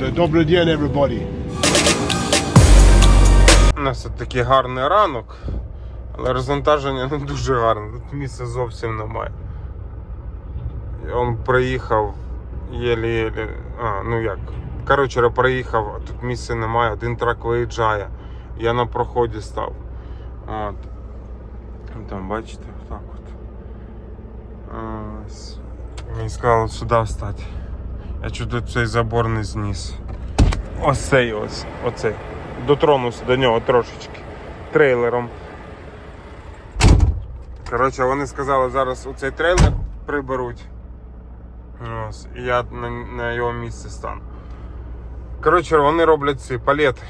Добрий день, everybody. У нас такий гарний ранок, але розвантаження не дуже гарне. Тут місця зовсім немає. Він проїхав єлі-єлі. А, ну як. Коротше, проїхав, а тут місця немає, один трак виїжджає. Я на проході став. От. Там, бачите, так от. Мені сказали сюди встати. Я чудо цей забор не зніс. Ось ось. Оцей. Дотронувся до нього трошечки. Трейлером. Коротше, вони сказали, зараз оцей трейлер приберуть. Ось, і я на, на його місце стану. Коротше, вони роблять ці палети.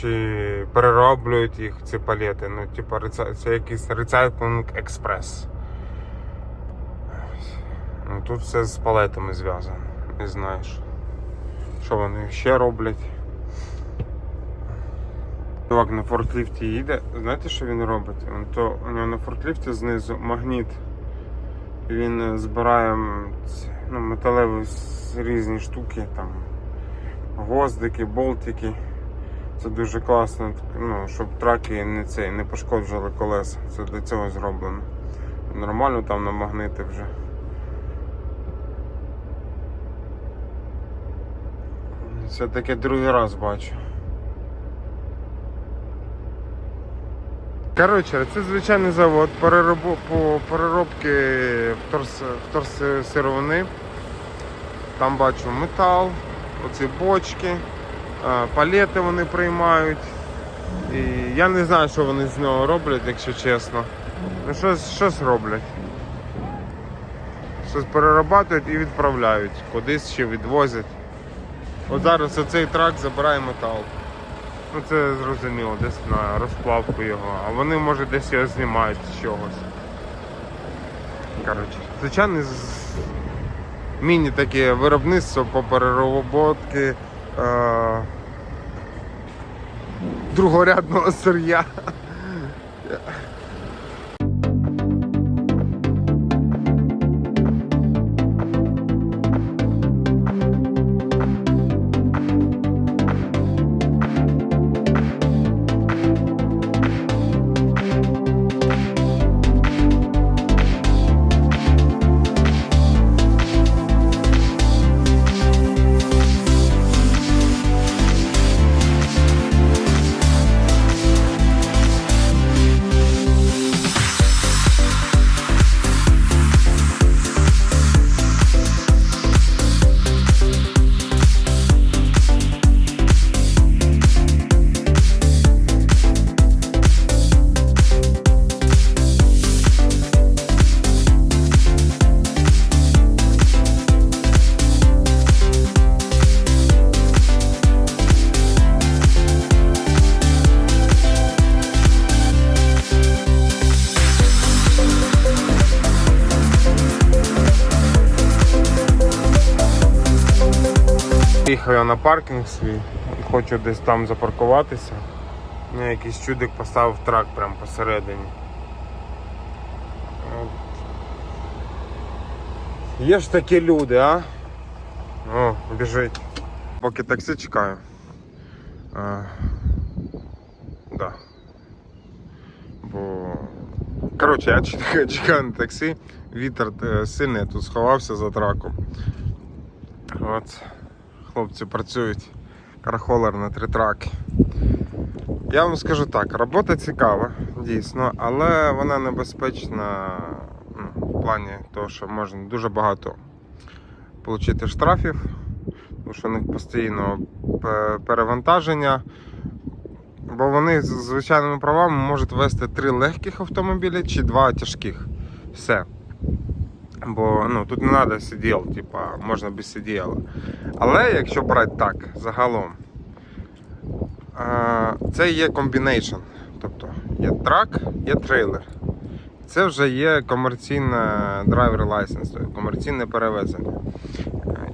Чи перероблюють їх ці палети. Ну, типу, це якийсь рецайклинг експрес. Ну, тут все з палетами зв'язано. Не знаєш. Що вони ще роблять? Чувак на форкліфті їде. Знаєте, що він робить? То у нього на форкліфті знизу магніт. Він е, збирає ну, металеві різні штуки, там гвоздики, болтики. Це дуже класно, ну, щоб траки не, цей, не пошкоджували колеса. Це для цього зроблено. Нормально там на магнити вже. Це таке другий раз бачу. Коротше, це звичайний завод по переробки вторс, вторсировини. Там бачу метал, оці бочки, е, палети вони приймають. І я не знаю, що вони з нього роблять, якщо чесно. Ну щось, щось роблять. Щось перерабатують і відправляють. Кудись ще відвозять. От зараз оцей трак забирає метал. Ну це зрозуміло, десь на розплавку його, а вони може десь його знімають з чогось. Коротше, звичайне міні таке виробництво по перероботки е- другорядного сир'я. На паркінг свій, хочу десь там запаркуватися. Мені якийсь чудик поставив трак прямо посередині. Є ж такі люди, а? О, біжить. Поки таксі чекаю. А, да. Бо. Коротше, я чекаю, чекаю на таксі. Вітер е, сильний, я тут сховався за траком. От. Хлопці працюють кархолер на три траки. Я вам скажу так, робота цікава, дійсно, але вона небезпечна ну, в плані того, що можна дуже багато отримати штрафів, тому що у них постійно перевантаження. Бо вони з звичайними правами можуть вести три легких автомобілі чи два тяжких. Все. Бо ну, тут не треба CDL, типа, можна без CDL. Але якщо брати так, загалом, е, це є комбінейшн. Тобто є трак, є трейлер. Це вже є комерційне драйвер лайсенс, комерційне перевезення.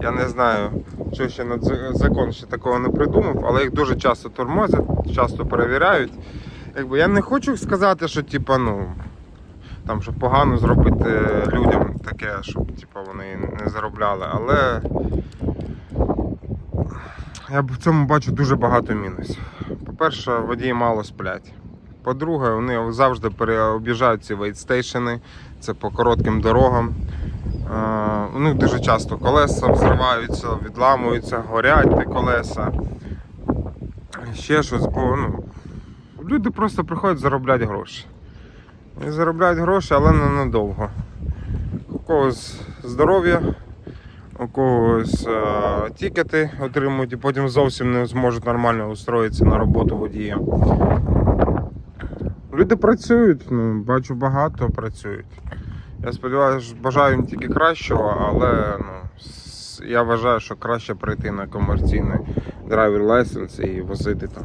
Я не знаю, що ще закон ще такого не придумав, але їх дуже часто тормозять, часто перевіряють. Якби я не хочу сказати, що типа, ну, там, щоб погано зробити людям таке, щоб типа, вони не заробляли, але я в цьому бачу дуже багато мінусів. По-перше, водії мало сплять. По-друге, вони завжди переоб'їжджають ці вейтстейшени, це по коротким дорогам. Е, У них дуже часто колеса взриваються, відламуються, горять ті колеса. Ще щось, бо ну, люди просто приходять заробляти гроші. І заробляють гроші, але ненадовго. Когось здоров'я, у когось е, тікети отримують і потім зовсім не зможуть нормально устроїтися на роботу водієм. Люди працюють, ну, бачу багато працюють. Я сподіваюся, бажаю їм тільки кращого, але ну, я вважаю, що краще прийти на комерційний драйвер лайсенс і возити там.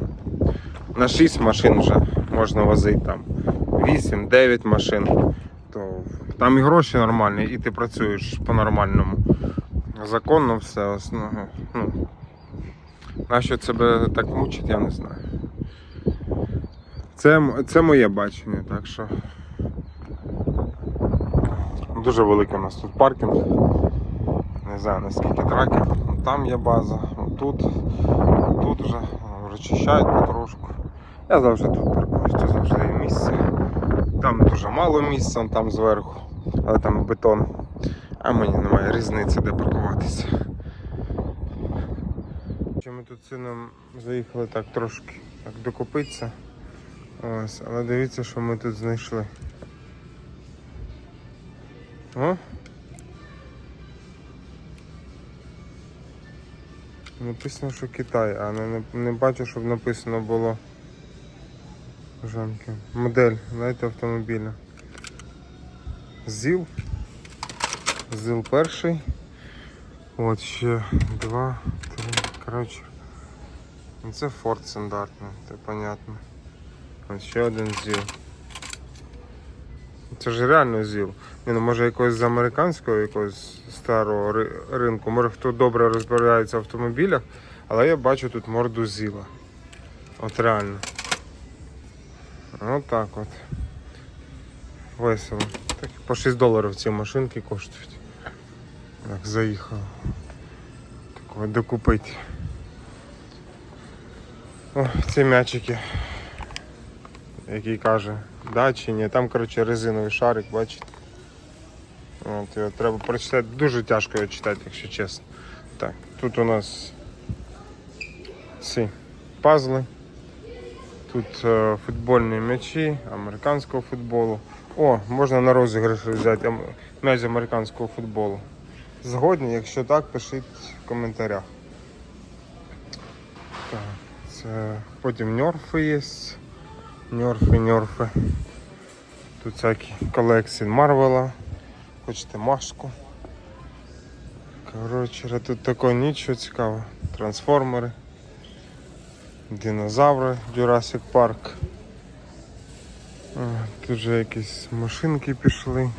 На 6 машин вже можна возити там 8-9 машин. Там і гроші нормальні, і ти працюєш по-нормальному. Законно все. Ну, нащо себе так мучить, я не знаю. Це, це моє бачення, так що. Дуже великий у нас тут паркінг. Не знаю наскільки траків. Там є база, тут, тут вже розчищають потрошку. Я завжди тут паркуюсь, тут завжди є місце. Там дуже мало місця, там зверху, але там бетон. А мені немає різниці, де паркуватися. Ми тут сином заїхали так трошки так докупитися. Ось, але дивіться, що ми тут знайшли. О? Написано, що Китай, а не, не, не бачу, щоб написано було Жамки. Модель, знаєте, автомобіля. ЗІЛ. ЗІЛ перший. От ще два, три. Коротше. ну, Це Форд стандартний, це понятно. Ось ще один ЗІЛ. Це ж реально ЗІЛ. Ні, ну може якогось з американського, якогось старого ри- ринку. Може хто добре розбирається в автомобілях, але я бачу тут морду ЗІЛа. От реально. От так от. Весело. Так, по 6 доларів ці машинки коштують. Так, заїхав. Так от докупити. О, ці м'ячики. Який каже, да чи ні. Там, коротше, резиновий шарик, бачите. От, його треба прочитати. Дуже тяжко його читати, якщо чесно. Так, тут у нас ці пазли. Тут е, футбольні м'ячі американського футболу. О, можна на розіграш взяти м'яч американського футболу. Згодні, якщо так, пишіть в коментарях. Так, це потім ньорфи є. Ньорфи, ньорфи. Тут всякі колекції Марвела. Хочете машку. Коротше, тут такого нічого цікавого. Трансформери. Динозаври Jurassic Park. А, Тут же якісь машинки пішли.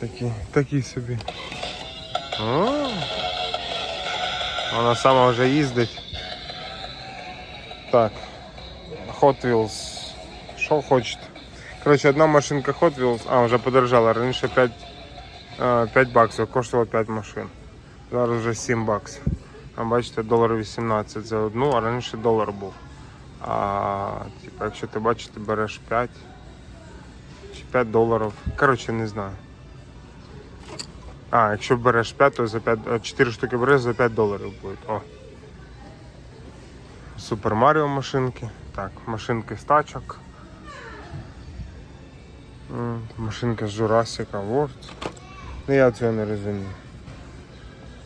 Такі, такі собі. О, вона сама вже їздить. Так. Hot Wheels. Що хочете? Коротше, одна машинка Hot Wheels, а вже подорожала. Раніше 5, а, 5 баксів, коштувало 5 машин. Зараз вже 7 баксів. А бачите, долар 18 за одну, а раніше долар був. А типу, якщо ти бачиш, ти береш 5 чи 5 доларів. Коротше, не знаю. А, якщо береш 5, то за 5, 4 штуки береш за 5 доларів буде. О. Супер Маріо машинки. Так, машинки з тачок. Машинка з Jurassic World. Ну я цього не розумію.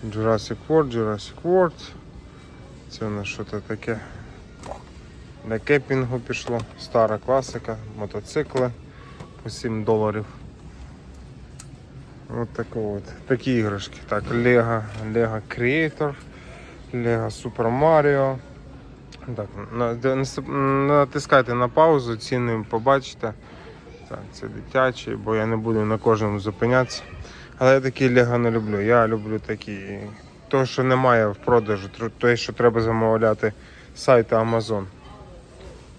Jurassic World, Jurassic World. Це у нас що то таке. Для кепінгу пішло. Стара класика, мотоцикли по 7 доларів. От таке от. Такі іграшки. Так, Lego, Lego Creator, Lego Super Mario. Так, на- натискайте на паузу, ціни побачите. Так, це дитячий, бо я не буду на кожному зупинятися. Але я такі Лего не люблю. Я люблю такі. То, що немає в продажу, те, що треба замовляти з сайту Amazon.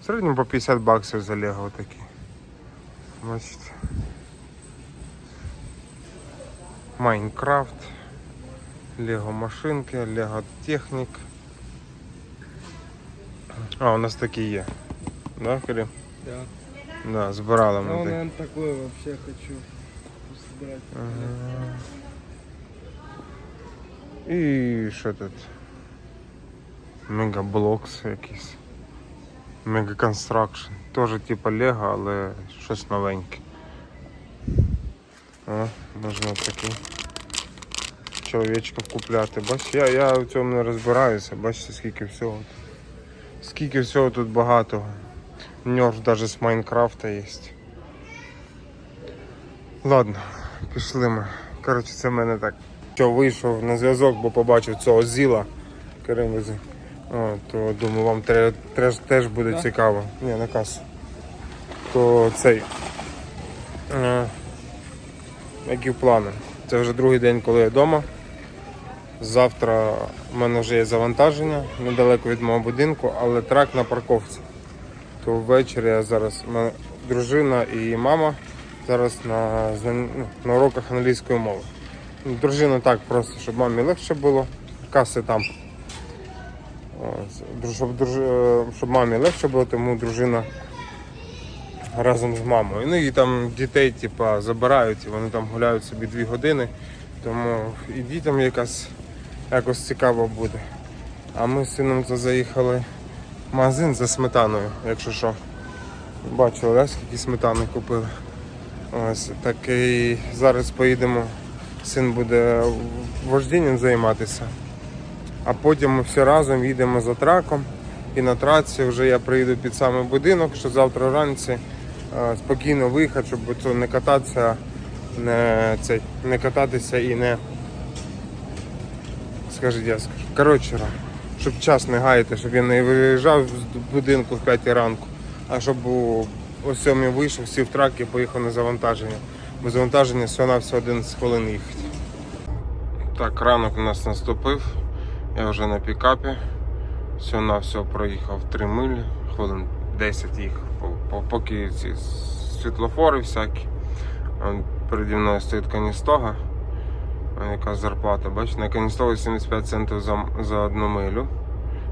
Середньому по 50 баксів за Лего такі. Бачите. Майнкрафт, Лего машинки, Лего технік. А, у нас такі є. Да, Карі? Да. Да, збирали Ну, ми такі. наверное, такое вообще хочу собрать. Ага. І що тут? Мегаблокс якийсь. Мегаконстракшн. Тоже типа Лего, але щось новеньке. О, можна такі чоловічків купляти. Бач, я, я в цьому не розбираюся, бачите, скільки всього. Скільки всього тут багато. Нерв навіть з Майнкрафта є. Ладно, пішли ми. Коротше, це в мене так. Що вийшов на зв'язок, бо побачив цього зіла Керемезі. О, то думаю, вам теж, теж буде Да? цікаво. Ні, на касу. То цей. Е, які плани? Це вже другий день, коли я вдома. Завтра в мене вже є завантаження недалеко від мого будинку, але трак на парковці. То ввечері я зараз мене дружина і мама зараз на, ну, на уроках англійської мови. Дружина так просто, щоб мамі легше було. Каси там. Дру- Щоб, е, щоб мамі легше було, тому дружина разом з мамою. Ну і там дітей типа, забирають, і вони там гуляють собі дві години. Тому і дітям якась, якось цікаво буде. А ми з сином це заїхали в магазин за сметаною, якщо що. Бачили, да, скільки сметани купили. Ось так і зараз поїдемо. Син буде вождінням займатися. А потім ми всі разом їдемо за траком. І на траці вже я приїду під самий будинок, що завтра вранці е, спокійно виїхати, щоб не кататися, не, цей, не кататися і не. Скажіть, я скажу. Коротше, щоб час не гаяти, щоб я не виїжджав з будинку в 5 ранку, а щоб о 7 вийшов, сів в трак і поїхав на завантаження. Бо завантаження всього на все 11 хвилин їхати. Так, ранок у нас наступив. Я вже на пікапі. Все на все проїхав 3 милі, хвилин 10 їхав, по- по- поки ці світлофори всякі. Переді мною стоїть каністога. Яка зарплата, бачите, на каністогу 75 центів за, за одну милю,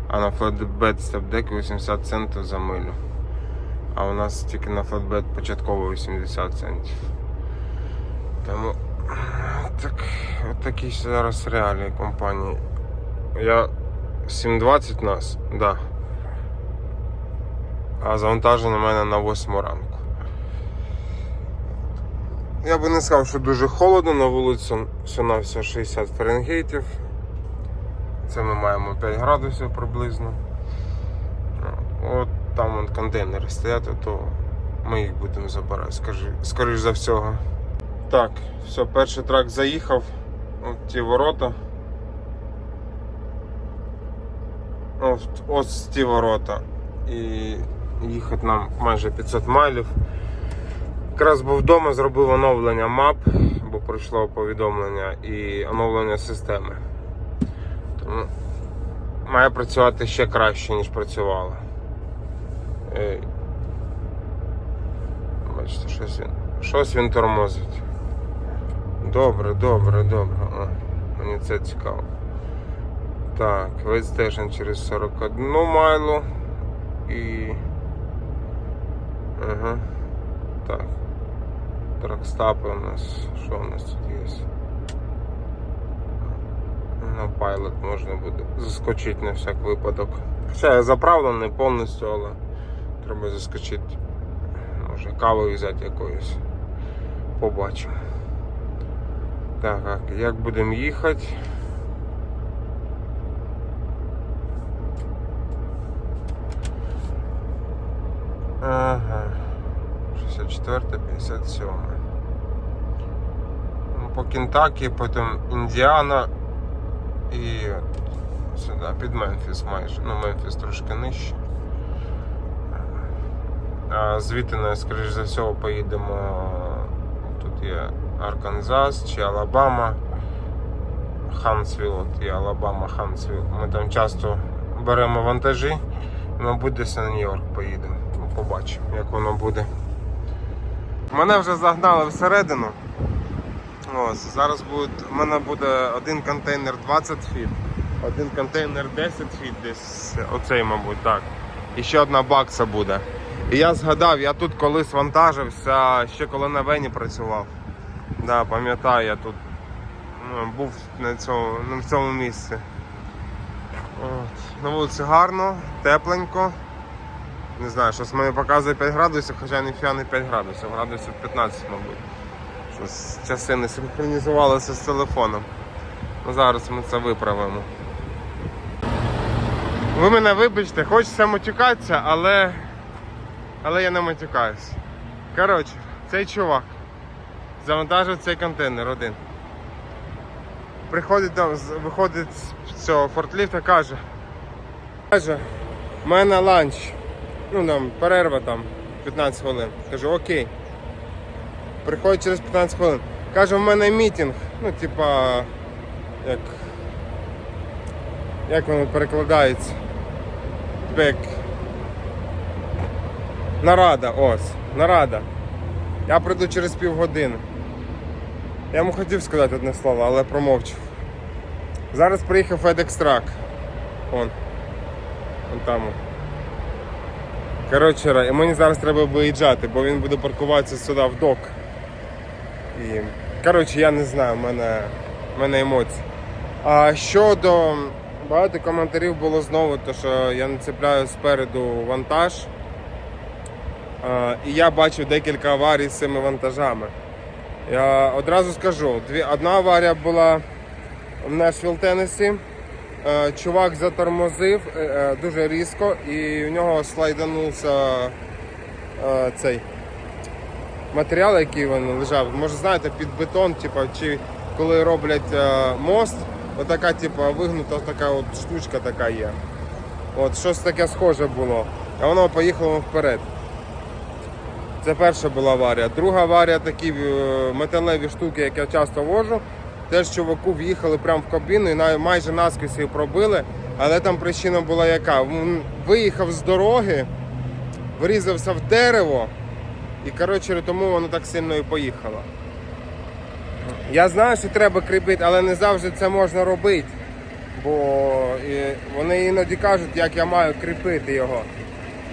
а на флетбед степдеки 80 центів за милю. А у нас тільки на флетбед початково 80 центів. Тому так, от такі зараз реалії компанії. Я 7.20 нас, да. А завантаження в мене на 8 ранку. Я би не сказав, що дуже холодно на вулиці, на все 60 фаренгейтів. Це ми маємо 5 градусів приблизно. От там вон контейнери стоять, то ми їх будемо забирати, скажи, скоріш за всього. Так, все, перший трак заїхав. От ті ворота. От, ось ті ворота. І їхати нам майже 500 майлів. Якраз був вдома, зробив оновлення мап, бо прийшло повідомлення і оновлення системи. Тому має працювати ще краще, ніж працювало. Бачите, щось він, щось він тормозить. Добре, добре, добре. О, мені це цікаво. Так, Вейстейшн через 41 майлу і. Ага. Так. Тракстапи у нас. Що у нас тут є? На пайлот можна буде заскочити на всяк випадок. Хоча я заправлений повністю, але треба заскочити. Може каву взяти якоюсь. Побачимо. Так, як будемо їхати? Ага. 64, 57. Ну, По Кентакі, потім Індіана і сюди, під Мемфіс майже. Ну, Мемфіс трошки нижче. А звідти, скоріш за всього, поїдемо. Тут є Арканзас чи Алабама. Хансвіл, от є Алабама, Хансвіл. Ми там часто беремо вантажі. Мабуть, десь на Нью-Йорк поїдемо. Побачимо, як воно буде. Мене вже загнали всередину. Ось, зараз буде, у мене буде один контейнер 20 фіт, один контейнер 10 фіт, десь оцей, мабуть, так. і ще одна бакса буде. І я згадав, я тут колись вантажився, ще коли на Вені працював. Да, пам'ятаю, я тут ну, був на цьому, на цьому місці. От. На вулиці гарно, тепленько. Не знаю, щось мені показує 5 градусів, хоча ніфіга не 5 градусів, градусів 15, мабуть. Щось часи не синхронізувалися з телефоном. Ну, зараз ми це виправимо. Ви мене вибачте, хочеться матюкатися, але. Але я не матюкаюсь. Коротше, цей чувак завантажив цей контейнер один. Приходить там, виходить з цього фортліфта, каже. Каже, в мене ланч. Ну там перерва там 15 хвилин. Кажу, окей. Приходить через 15 хвилин. Каже, в мене мітінг. Ну, типа, як. Як воно перекладається? Типа як. Нарада, ось, нарада. Я прийду через півгодини. Я йому хотів сказати одне слово, але промовчав. Зараз приїхав FedEx Truck. Он. Вон там. Коротше, мені зараз треба виїжджати, бо він буде паркуватися сюди в док. І, коротше, я не знаю, в мене, мене емоції. А щодо багато коментарів було знову, то що я не цепляю спереду вантаж. А, і я бачив декілька аварій з цими вантажами. Я одразу скажу, дві, одна аварія була в Нешвіл, Теннессі. Е, Чувак затормозив е, е, дуже різко і в нього слайданувся цей матеріал, який він лежав. Може знаєте, під бетон, типу, чи коли роблять мост, отака типу, вигнута така от штучка така є. От щось таке схоже було. А воно поїхало вперед. Це перша була аварія. Друга аварія такі металеві штуки, які я часто вожу. Теж чуваку в'їхали прямо в кабіну і майже наскрізь її пробили. Але там причина була яка? Він виїхав з дороги, врізався в дерево, і коротше тому воно так сильно і поїхало. Я знаю, що треба кріпити, але не завжди це можна робити. Бо вони іноді кажуть, як я маю кріпити його.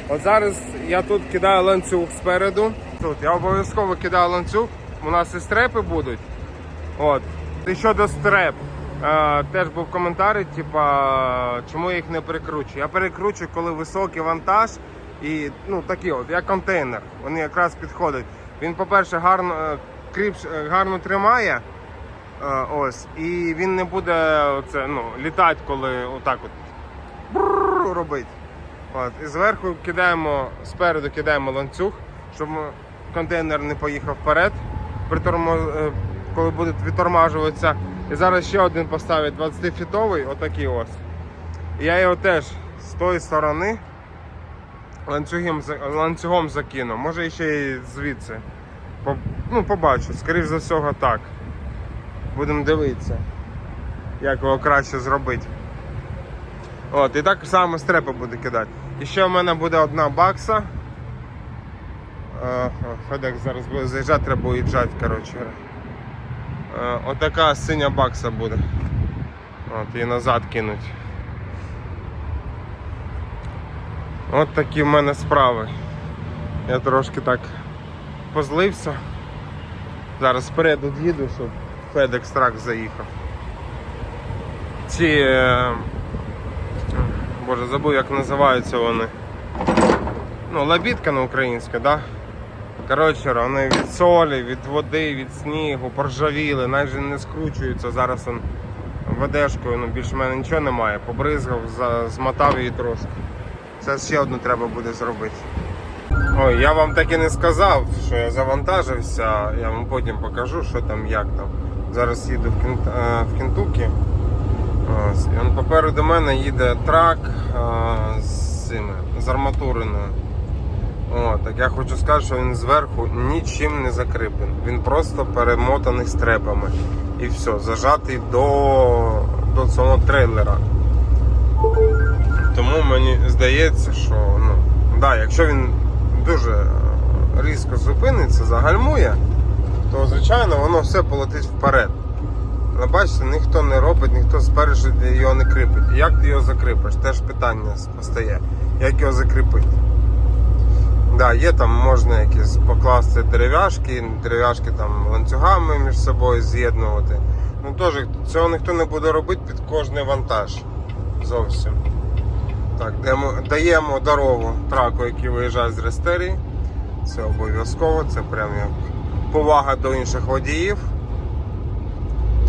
От зараз я тут кидаю ланцюг спереду. Тут я обов'язково кидаю ланцюг. У нас і стрепи будуть. От. І щодо стреп, е, теж був коментар, типа, чому я їх не перекручую. Я перекручую, коли високий вантаж і ну такі от, як контейнер. Вони якраз підходять. Він, по-перше, гарно е, кріпш, е, гарно тримає. Ось, і він не буде оце, ну, літати, коли отак от робить. От, і зверху кидаємо, спереду кидаємо ланцюг, щоб контейнер не поїхав вперед, е, коли буде відтормажуватися. І зараз ще один поставить 20-фітовий, отакий ось. Я його теж з тої сторони ланцюгом, ланцюгом закину. Може ще й звідси. Ну, побачу, скоріш за всього так. Будемо дивитися, як його краще зробити. От, і так само стрепи буде кидати. І ще в мене буде одна бакса. Е, Федек зараз буде заїжджати, треба уїжджати, коротше. Е, Отака синя бакса буде. От, її назад кинуть. От такі в мене справи. Я трошки так позлився. Зараз спереду їду, щоб FedEx трак заїхав. Ці. е, Боже, забув як називаються вони. Ну, лабітка на українська, да? Коротше, вони від солі, від води, від снігу, поржавіли, майже не скручуються. Зараз он ведешкою, ну більш мене нічого немає. Побризгав, змотав її трошки. Це ще одну треба буде зробити. Ой, я вам так і не сказав, що я завантажився. Я вам потім покажу, що там, як там. Зараз їду в, Кент... е, в Кентукі. Ось, і попереду мене їде трак е, з цими, з арматуриною. О, так я хочу сказати, що він зверху нічим не закріплений. Він просто перемотаний стрепами. І все, зажатий до, до цього трейлера. Тому мені здається, що ну, да, якщо він дуже різко зупиниться, загальмує, то звичайно воно все полетить вперед. Але бачите, ніхто не робить, ніхто спереду його не кріпить. Як ти його закріпиш? Теж питання постає. Як його закріпити? Да, є там можна якісь покласти дерев'яшки, дерев'яшки там ланцюгами між собою з'єднувати. Ну теж цього ніхто не буде робити під кожний вантаж. Зовсім. Так, даємо, даємо дорогу траку, який виїжджає з рестерії. Це обов'язково, це прям як повага до інших водіїв.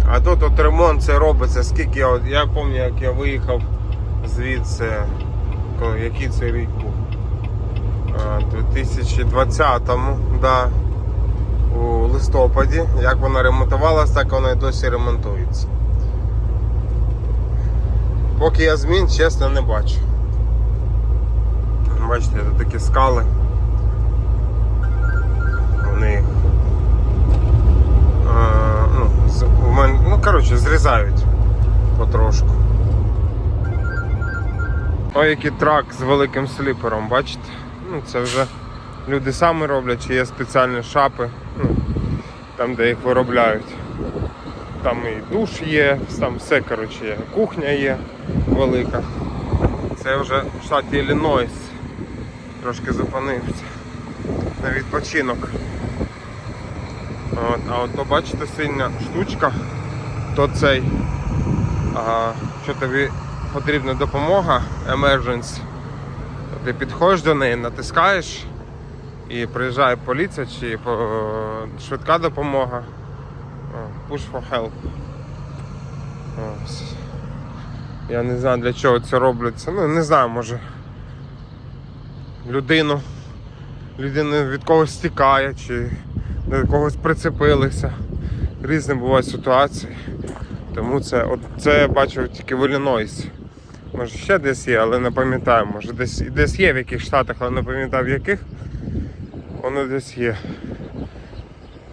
А тут от ремонт це робиться, скільки я, я пам'ятаю, як я виїхав звідси, який це рік 2020-му, да, у листопаді. Як вона ремонтувалась, так вона і досі ремонтується. Поки я змін, чесно, не бачу. Бачите, тут такі скали. Вони а, ну, з- у мене, ну, коротше, зрізають потрошку. Ой, який трак з великим сліпером, бачите? Ну, це вже люди самі роблять, чи є спеціальні шапи, ну, там, де їх виробляють. Там і душ є, там все коротше, є. кухня є велика. Це вже в штаті Іллінойс. Трошки зупинився на відпочинок. От, а от то бачите синя штучка, то цей, а, що тобі потрібна допомога, emergency, ти підходиш до неї, натискаєш і приїжджає поліція чи швидка допомога. Push for help. Ось. Я не знаю для чого це робляться. Ну не знаю, може людину. Людина від когось стікає чи до когось прицепилися. Різні бувають ситуації. Тому це, от, це я бачив тільки в Іллінойсі. Може ще десь є, але не пам'ятаю. Може десь, десь є в яких штатах, але не пам'ятаю в яких. Воно десь є.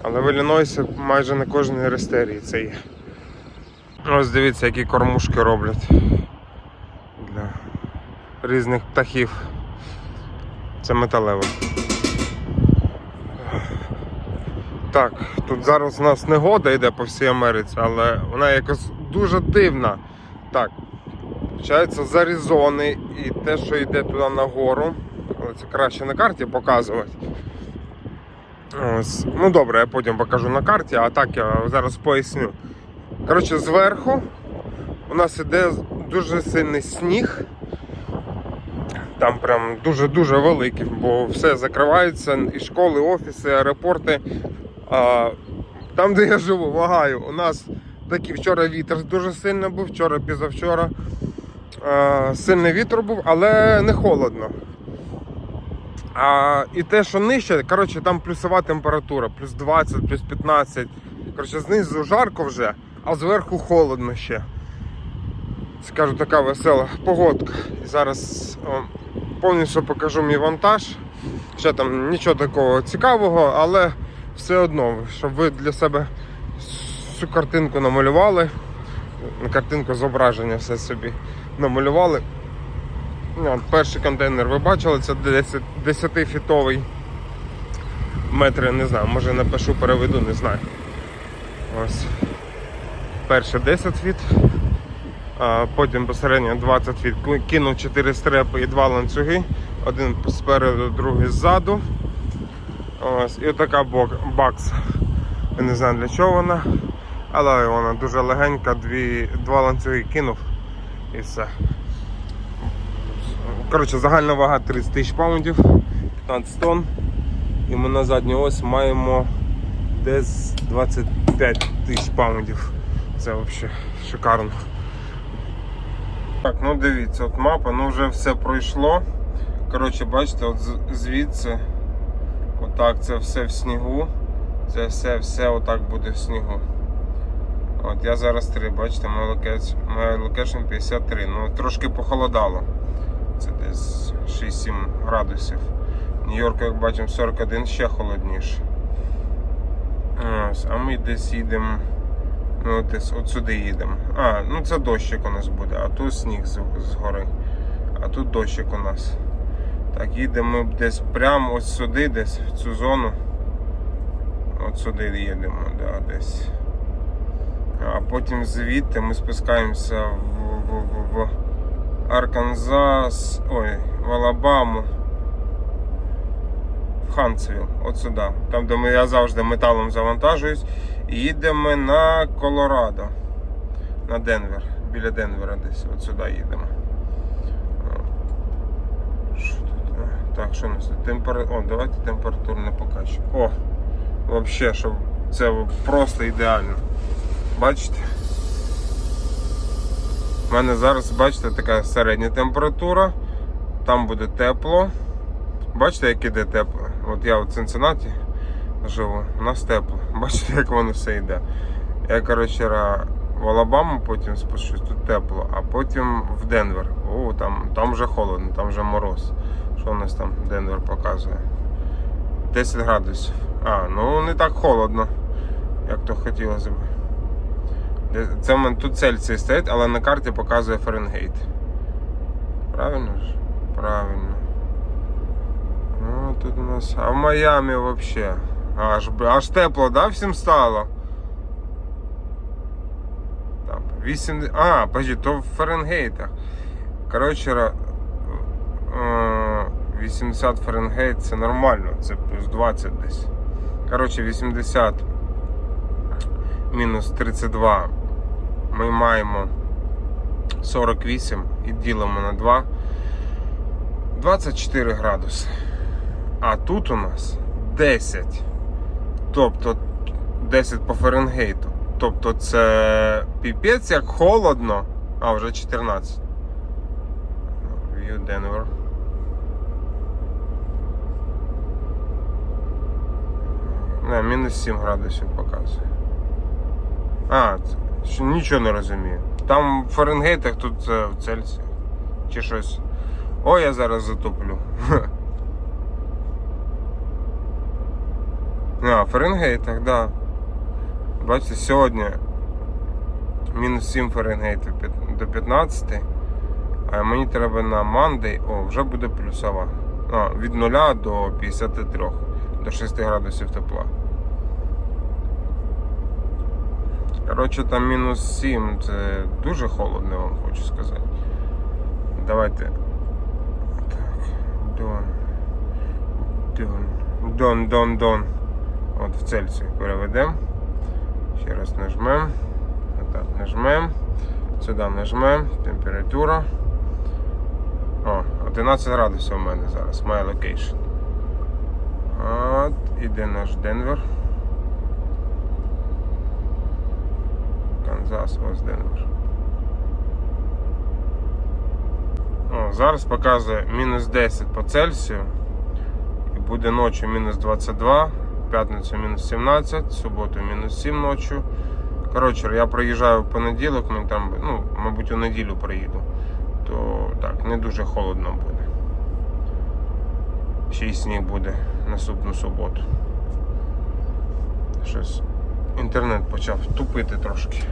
Але в Іллінойсі майже на кожній рестерії це є. Ось дивіться, які кормушки роблять для різних птахів. Це металево. Так, тут зараз у нас негода йде по всій Америці, але вона якось дуже дивна. Так, виходить, з Аризони і те, що йде туди нагору, це краще на карті показувати. Ось. Ну добре, я потім покажу на карті, а так я зараз поясню. Коротше, зверху у нас іде дуже сильний сніг. Там прям дуже-дуже великий, бо все закривається, і школи, офіси, аеропорти. А, там, де я живу, вагаю, у нас такий вчора вітер дуже сильний був, вчора, пізавчора. А, сильний вітер був, але не холодно. А, і те, що нижче, коротше, там плюсова температура, плюс 20, плюс 15. Коротше, знизу жарко вже, а зверху холодно ще. Скажу, така весела погодка. І зараз о, повністю покажу мій вантаж. Ще там нічого такого цікавого, але все одно, щоб ви для себе цю картинку намалювали. На картинку зображення все собі намалювали. Перший контейнер ви бачили, це 10 10-фітовий метри, не знаю, може напишу, переведу, не знаю. Ось. Перший 10 фіт, а потім посередньо 20 фіт. Кинув 4 стрепи і 2 ланцюги. Один спереду, другий ззаду. Ось. І така бок- бакс. Я не знаю для чого вона, але вона дуже легенька, дві, два ланцюги кинув і все. Коротше, загальна вага 30 тисяч паундів, 15 тонн. І ми на задню ось маємо десь 25 тисяч паундів. Це взагалі шикарно. Так, ну дивіться, от мапа, ну вже все пройшло. Коротше, бачите, от звідси, отак це все в снігу. Це все, все отак буде в снігу. От я зараз 3, бачите, моя локейшн 53. Ну трошки похолодало. Це десь 6-7 градусів. Нью-Йорк, як бачимо, 41 ще холодніше. Ось, а ми десь їдемо. Ну, десь от сюди їдемо. А, ну це дощик у нас буде, а тут сніг згори. А тут дощик у нас. Так, їдемо десь прямо ось сюди, десь в цю зону. От сюди їдемо, да, десь. А потім звідти ми спускаємося в, в, в, в Арканзас, ой, в Алабаму, в Хантсвіл, от сюди. Там, де ми, я завжди металом завантажуюсь. І їдемо на Колорадо, на Денвер, біля Денвера десь, от сюди їдемо. Так, що у нас тут? Темпер... О, давайте температурне покажу. О, взагалі, щоб це просто ідеально. Бачите? У мене зараз, бачите, така середня температура. Там буде тепло. Бачите, як іде тепло? От я в Цинциннаті живу, у нас тепло. Бачите, як воно все йде. Я, коротше, в Алабаму потім спущусь, тут тепло, а потім в Денвер. О, там, там вже холодно, там вже мороз. Що у нас там Денвер показує? 10 градусів. А, ну не так холодно, як то хотілося б. Це тут Цельсій стоїть, але на карті показує Фаренгейт. Правильно ж? Правильно. Ну, тут у нас. А в Майамі взагалі. Аж, аж тепло, да, всім стало? Так, 8... А, подожди, то в Фаренгейтах. Коротше, е, 80 Фаренгейт це нормально, це плюс 20 десь. Коротше, 80 мінус 32 ми маємо 48 і ділимо на 2. 24 градуси. А тут у нас 10. Тобто 10 по Фаренгейту. Тобто це піпець як холодно. А, вже 14. View Denver. Не, мінус 7 градусів показує. А, це- що нічого не розумію. Там в Фаренгейтах, тут це в Цельсіях. Чи щось. О, я зараз затоплю. А, в Фаренгейтах, так. Да. Бачите, сьогодні мінус 7 Фаренгейтів до 15. А мені треба на Мандей, о, вже буде плюсова. А, від 0 до 53, до 6 градусів тепла. Коротше, там мінус 7, це дуже холодно, я вам хочу сказати. Давайте. Так, Дон. Дон. Дон, Дон, Дон. От в Цельсію переведемо. Ще раз нажмемо. Отак нажмемо. Сюди нажмемо. Температура. О, 11 градусів у мене зараз. My location. От, іде наш Денвер. Канзас, ось Денвер. О, зараз показує мінус 10 по Цельсію. І буде ночі мінус 22, в п'ятницю мінус 17, в суботу мінус 7 ночі. Коротше, я приїжджаю в понеділок, ну там, ну, мабуть, у неділю приїду. То так, не дуже холодно буде. Ще й сніг буде наступну суботу. Щось інтернет почав тупити трошки.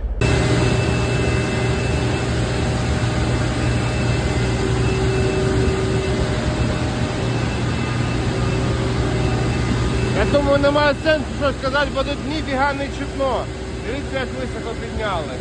Думаю, немає сенсу що сказати, бо тут ніфіга не чутно. Дивіться, як високо підняли.